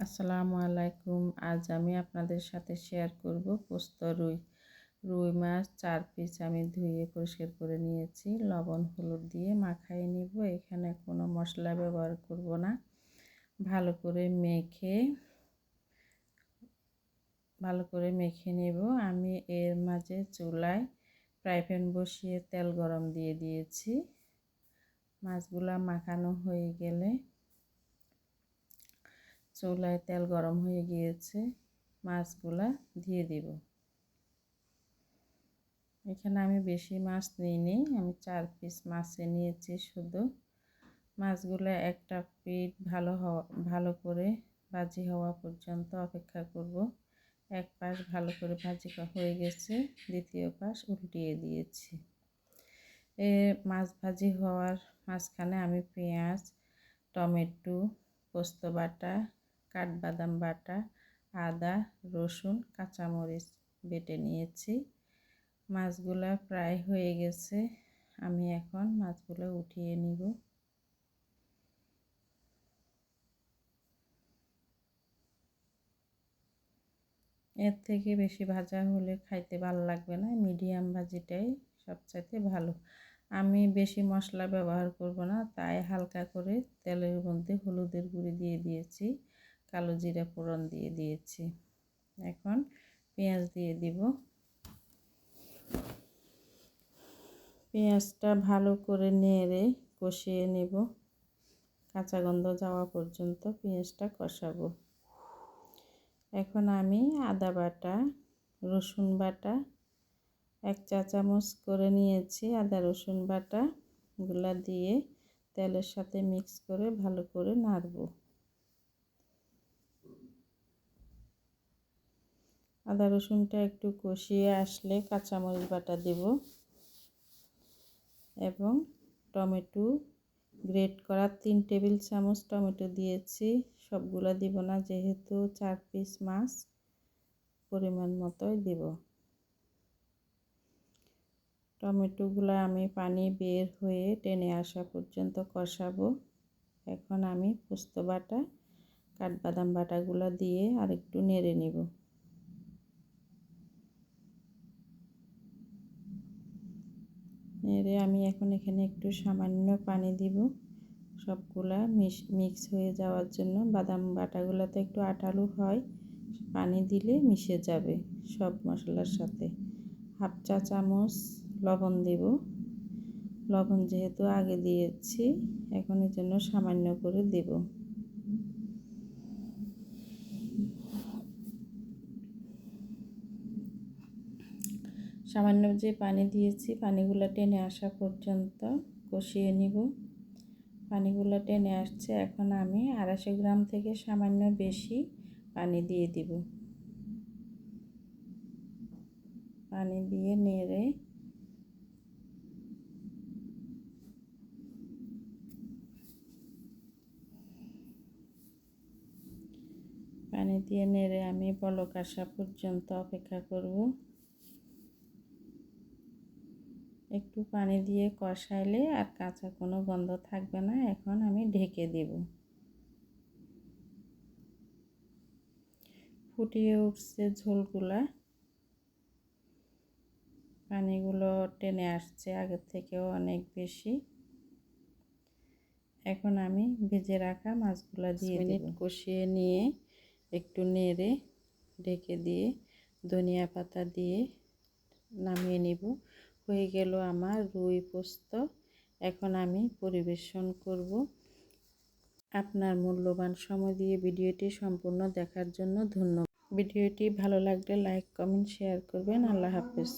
আসসালামু আলাইকুম। আজ আমি আপনাদের সাথে শেয়ার করব পোস্ত রুই। রুই মাছ চার পিস আমি ধুয়ে পরিষ্কার করে নিয়েছি। লবণ, হলুদ দিয়ে মাখাই নিব। এখানে কোনো মশলা ব্যবহার করব না। ভালো করে মেখে, ভালো করে মেখে নেব। আমি এর মাঝে চুলায় ফ্রাই প্যান বসিয়ে তেল গরম দিয়ে দিয়েছি। মাছগুলা মাখানো হয়ে গেলে চুলায় তেল গরম হয়ে গিয়েছে, মাছগুলা দিয়ে দিব। এখানে আমি বেশি মাছ নিইনি, আমি চার পিস মাছে নিয়েছি শুধু। মাছগুলো একটা পিঠ ভালো হওয়া, ভালো করে ভাজি হওয়া পর্যন্ত অপেক্ষা করব। এক পাশ ভালো করে ভাজি হয়ে গেছে, দ্বিতীয় পাশ উল্টিয়ে দিয়েছি। এ মাছ ভাজি হওয়ার মাঝখানে আমি পেঁয়াজ, টমেটো, পোস্ত বাটা কাঠবাদাম বাটা, আদা, রসুন, কাঁচামরিচ বেটে নিয়েছি। মাছগুলা প্রায় হয়ে গেছে। আমি এখন মাছগুলো উঠিয়ে নিব। এর থেকে বেশি ভাজা হলে খাইতে ভালো লাগবে না, মিডিয়াম ভাজিটাই সবচাইতে ভালো। আমি বেশি মশলা ব্যবহার করব না, তাই হালকা করে তেলের মধ্যে হলুদের গুঁড়ি দিয়ে দিয়েছি। কালো জিরা ফোড়ন দিয়ে দিয়েছি। এখন পেঁয়াজ দিয়ে দিব। পেঁয়াজটা ভালো করে নেড়ে কষিয়ে নেব। কাঁচা গন্ধ যাওয়া পর্যন্ত পেঁয়াজটা কষাবো। এখন আমি আদা বাটা, রসুন বাটা, এক চা চামচ করে নিয়েছি। আদা, রসুন বাটা গুলা দিয়ে তেলের সাথে মিক্স করে ভালো করে নাড়ব। আদা রসুনটা একটু কষিয়ে আসলে কাঁচামরিচ বাটা দেব এবং টমেটো গ্রেট করা তিন টেবিল চামচ টমেটো দিয়েছি। সবগুলো দিব না, যেহেতু চার পিস মাছ পরিমাণ মতোই দিব। টমেটোগুলো আমি পানি বের হয়ে টেনে আসা পর্যন্ত কষাবো। এখন আমি পোস্ত বাটা, কাঠবাদাম বাটাগুলো দিয়ে আরেকটু নেড়ে নিব। নেড়ে আমি এখন এখানে একটু সামান্য পানি দিব। সবগুলা মিক্স হয়ে যাওয়ার জন্য বাদাম বাটাগুলো তো একটু আটালু হয়, পানি দিলে মিশে যাবে সব মশলার সাথে। হাফ চা চামচ লবণ দেব। লবণ যেহেতু আগে দিয়েছি, এখন এর জন্য সামান্য করে দেব। সামান্য যে পানি দিয়েছি, পানিগুলো টেনে আসা পর্যন্ত কষিয়ে নিব। পানিগুলো টেনে আসছে, এখন আমি আড়াইশো গ্রাম থেকে সামান্য বেশি পানি দিয়ে দিব। পানি দিয়ে নেড়ে পানি দিয়ে নেড়ে আমি বলক আসা পর্যন্ত অপেক্ষা করব। একটু পানি দিয়ে কষাইলে আর কাঁচা কোনো গন্ধ থাকবে না এখন আমি ঢেকে দেব। ফুটিয়ে উঠছে ঝোলগুলা। পানিগুলো টেনে আসছে আগের থেকেও অনেক বেশি। এখন আমি ভেজে রাখা মাছগুলো দিয়ে মিনিট কষিয়ে নিয়ে একটু নেড়ে ঢেকে দিয়ে ধনিয়া পাতা দিয়ে নামিয়ে নিব। হয়ে গেল আমার রুই পোস্ত। এখন আমি পরিবেশন করব। আপনার মূল্যবান সময় দিয়ে ভিডিওটি সম্পূর্ণ দেখার জন্য ধন্যবাদ। ভিডিওটি ভালো লাগলে লাইক, কমেন্ট, শেয়ার করবেন। আল্লাহ হাফেজ।